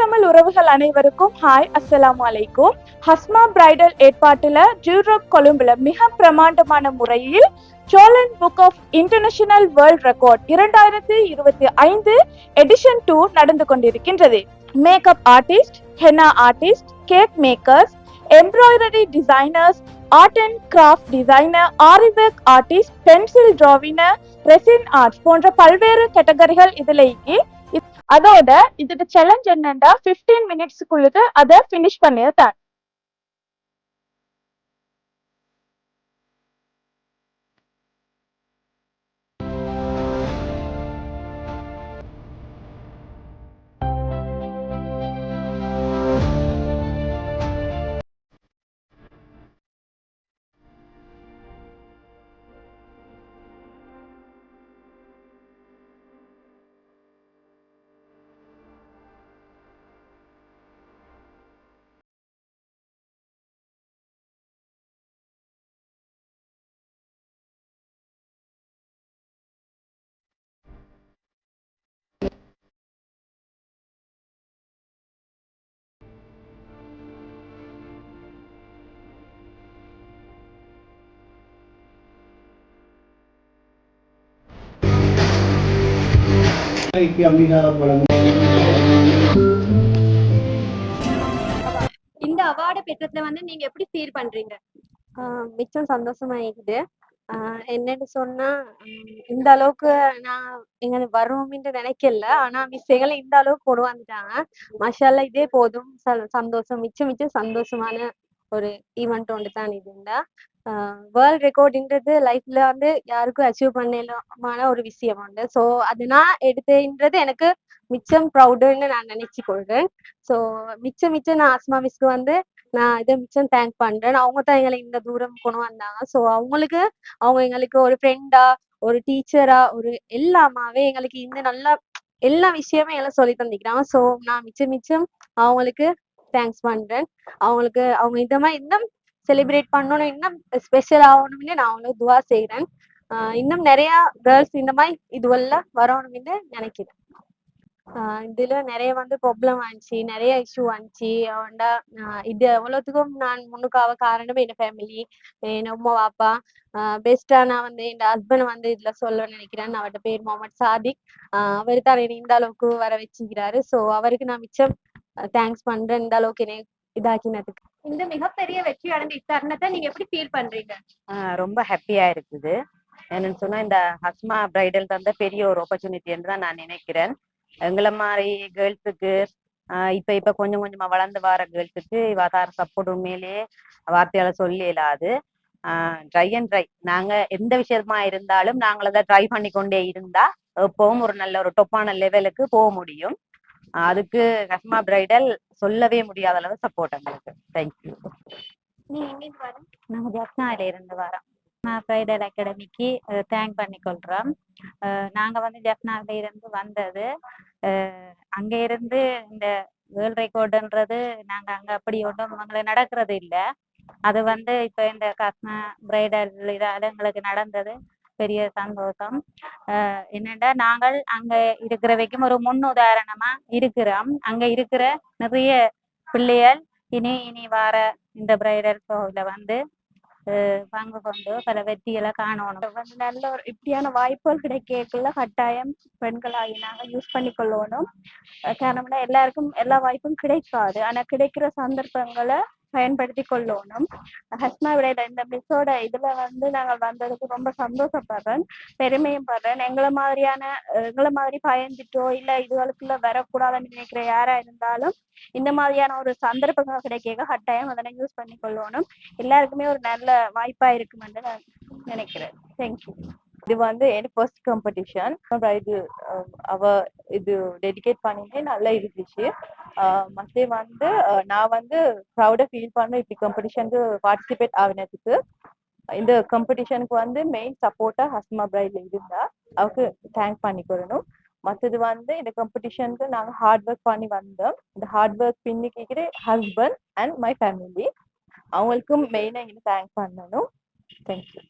தமிழ் உறவுகள் அனைவருக்கும் ஹாய் அஸ்ஸலாமு அலைக்கும் ஹஸ்மா பிரைடல் ஏற்பாட்டுல ஜூரோப் கொழும்புல மிக பிரமாண்டமான முறையில் Cholan book of international world record இரண்டாயிரத்தி இருபத்தி ஐந்து எடிஷன் டூ நடந்து கொண்டிருக்கின்றது. Makeup artist henna artist cake makers embroidery designers art and craft designer aari work artist pencil drawing resin arts போன்ற பல்வேறு கேட்டகரிகள் இதில் இருக்கு அதோட இதோட சேலஞ்ச் என்னன்னா ஃபிஃப்டீன் மினிட்ஸ்க்குள்ளது அதை ஃபினிஷ் பண்ணியதான் கலைக்கு அங்கீகாரம் வழங்கும். இந்த அவார்டு பெற்றதுல வந்து நீங்க எப்படி ஃபீல் பண்றீங்க? ஆஹ் மிச்சம் சந்தோஷமா இருக்குது ஆஹ் என்னன்னு சொன்னா இந்த அளவுக்கு நான் எங்க வருவோம்னு நினைக்கல. ஆனா மிஸ் எங்களை இந்த அளவுக்கு கொண்டு வந்துட்டாங்க. மஷாலா இதே போதும். ச- சந்தோஷம். மிச்சம் மிச்சம் சந்தோஷமான ஒரு ஈவெண்ட் ஒன்று தான் இதுண்டா வேர்ல்ட் ரெக்கார்டுன்றது லைஃப்ல வந்து யாருக்கும் அச்சீவ் பண்ணலாமான ஒரு விஷயம் உண்டு. ஸோ அது நான் எடுத்தேன்றது எனக்கு மிச்சம் ப்ரௌடுன்னு நான் நினைச்சு கொள்றேன். ஸோ மிச்சம் மிச்சம் நான் ஆஸ்மா மிஸ்க்கு வந்து நான் இதை மிச்சம் தேங்க் பண்றேன். அவங்க தான் எங்களை இந்த தூரம் கொண்டு வந்தாங்க. ஸோ அவங்களுக்கு அவங்க எங்களுக்கு ஒரு ஃப்ரெண்டா ஒரு டீச்சரா ஒரு எல்லாமாவே எங்களுக்கு இந்த நல்ல எல்லா விஷயமே எல்லாம் சொல்லி தந்திக்கிறாங்க ஸோ நான் மிச்சம் மிச்சம் அவங்களுக்கு தேங்க்ஸ் பண்றேன். அவங்களுக்கு அவங்க இந்த மாதிரி இன்னும் செலிப்ரேட் பண்ணணும் இன்னும் ஸ்பெஷல் ஆகணும்னு நான் அவங்களுக்கு துவா செய்யறேன் ஆஹ் இன்னும் நிறைய கேர்ள்ஸ் இந்த மாதிரி இதுவெல்லாம் வரணும்னு நினைக்கிறேன். ஆஹ் இதுல நிறைய வந்து ப்ராப்ளம் ஆச்சு நிறைய இஷ்யூ ஆச்சு அவன்டா இது எவ்வளவுத்துக்கும் நான் முன்னுக்காக காரணம் என் ஃபேமிலி என் உம்மா வாப்பா பெஸ்டா நான் வந்து என் ஹஸ்பண்ட் வந்து இதுல சொல்ல நினைக்கிறேன். அவர்ட்ட பேர் முகமது சாதிக். ஆஹ் அவர் தான் என்னை இந்த அளவுக்கு வர வச்சுக்கிறாரு. ஸோ அவருக்கு நான் மிச்சம் தேங்க்ஸ் பண்றேன். இந்த அளவுக்கு என்னை இதாக்கினதுக்கு. இந்த மிகப்பெரிய வெற்றி அடைந்த இத்தருணத்தை நீங்க எப்படி ஃபீல் பண்றீங்க? ரொம்ப ஹாப்பியா இருக்குது. என்னன்னு சொன்னா இந்த ஹஸ்மா பிரைடல் தந்த பெரிய ஒரு ஆப்பர்ச்சுனிட்டின்னு தான் நான் நினைக்கிறேன். எங்களை மாதிரி கேர்ள்ஸுக்கு இப்ப இப்ப கொஞ்சம் கொஞ்சமா வளர்ந்து வர கேர்ள்ஸுக்கு இவ தார சப்போர்ட் உண்மையிலேயே வார்த்தையால சொல்லி இயலாது. ட்ரை அண்ட் ட்ரை நாங்க எந்த விஷயமா இருந்தாலும் நாங்கள் அதை ட்ரை பண்ணி கொண்டே இருந்தா எப்பவும் ஒரு நல்ல ஒரு டொப்பான லெவலுக்கு போக முடியும். அதுக்கு ஹஸ்மா பிரைடல் சொல்லவே முடியாத அளவு சப்போர்ட் எங்களுக்கு. தேங்க்யூ நீங்க ஜப்னால இருந்து வரோம். நான் பிரைடல் அகாடமிக்கு தேங்க் பண்ணிக்கொள்றோம். அஹ் நாங்க வந்து ஜப்னால இருந்து வந்தது. அங்க இருந்து இந்த வேர்ல்ட் ரெக்கார்டுன்றது நாங்க அங்க அப்படி ஒன்றும் எங்களுக்கு நடக்கிறது இல்ல. அது வந்து இப்ப இந்த கஸ்மா பிரைடல் இதால எங்களுக்கு நடந்தது. பெரிய சந்தோஷம். என்னென்னா என்னடா நாங்கள் அங்க இருக்கிற வரைக்கும் ஒரு முன் உதாரணமா இருக்கிறோம். அங்க இருக்கிற நிறைய பிள்ளைகள் இனி இனி வார இந்த பிரைடல் ஷோவில் வந்து பங்கு கொண்டு பல வெற்றிகளை காணணும். வந்து நல்ல ஒரு இப்படியான வாய்ப்புகள் கிடைக்கல கட்டாயம் பெண்களாகி நாங்கள் யூஸ் பண்ணி கொள்ளணும் காரணம்னா எல்லாருக்கும் எல்லா வாய்ப்பும் கிடைக்காது. ஆனா கிடைக்கிற சந்தர்ப்பங்களை பயன்படுத்தி கொள்ளணும் ஹஸ்மா விடையில இந்த மிஸ்ஸோட இதுல வந்து நாங்க வந்ததுக்கு ரொம்ப சந்தோஷப்படுறேன். பெருமையும் படுறேன். எங்களை மாதிரியான எங்களை மாதிரி பயந்துட்டோ இல்ல இதுகளுக்குள்ள வரக்கூடாதுன்னு நினைக்கிற யாரா இருந்தாலும் இந்த மாதிரியான ஒரு சந்தர்ப்பங்கள் கிடைக்க கட்டாயம் அதனை யூஸ் பண்ணி கொள்ளணும் எல்லாருக்குமே ஒரு நல்ல வாய்ப்பா இருக்குமென்று நான் நினைக்கிறேன். தேங்க்யூ இது வந்து என் ஃபர்ஸ்ட் காம்படிஷன் இது அவ இது டெடிகேட் பண்ணிட்டு நல்லா இருந்துச்சு மற்ற வந்து நான் வந்து ப்ரௌடாக ஃபீல் பண்ணேன் இப்படி காம்படிஷனுக்கு பார்ட்டிசிபேட் ஆகினதுக்கு. இந்த காம்படிஷனுக்கு வந்து மெயின் சப்போர்ட்டா ஹஸ்மா பிரைட்ல இருந்தா அவருக்கு தேங்க் பண்ணிக்கொள்ளணும் மற்றது வந்து இந்த காம்படிஷனுக்கு நாங்கள் ஹார்ட் ஒர்க் பண்ணி வந்தோம். இந்த ஹார்ட் ஒர்க் பின்னிக்கிற ஹஸ்பண்ட் அண்ட் மை ஃபேமிலி அவங்களுக்கும் மெயினாக எங்களுக்கு தேங்க் பண்ணணும். தேங்க்யூ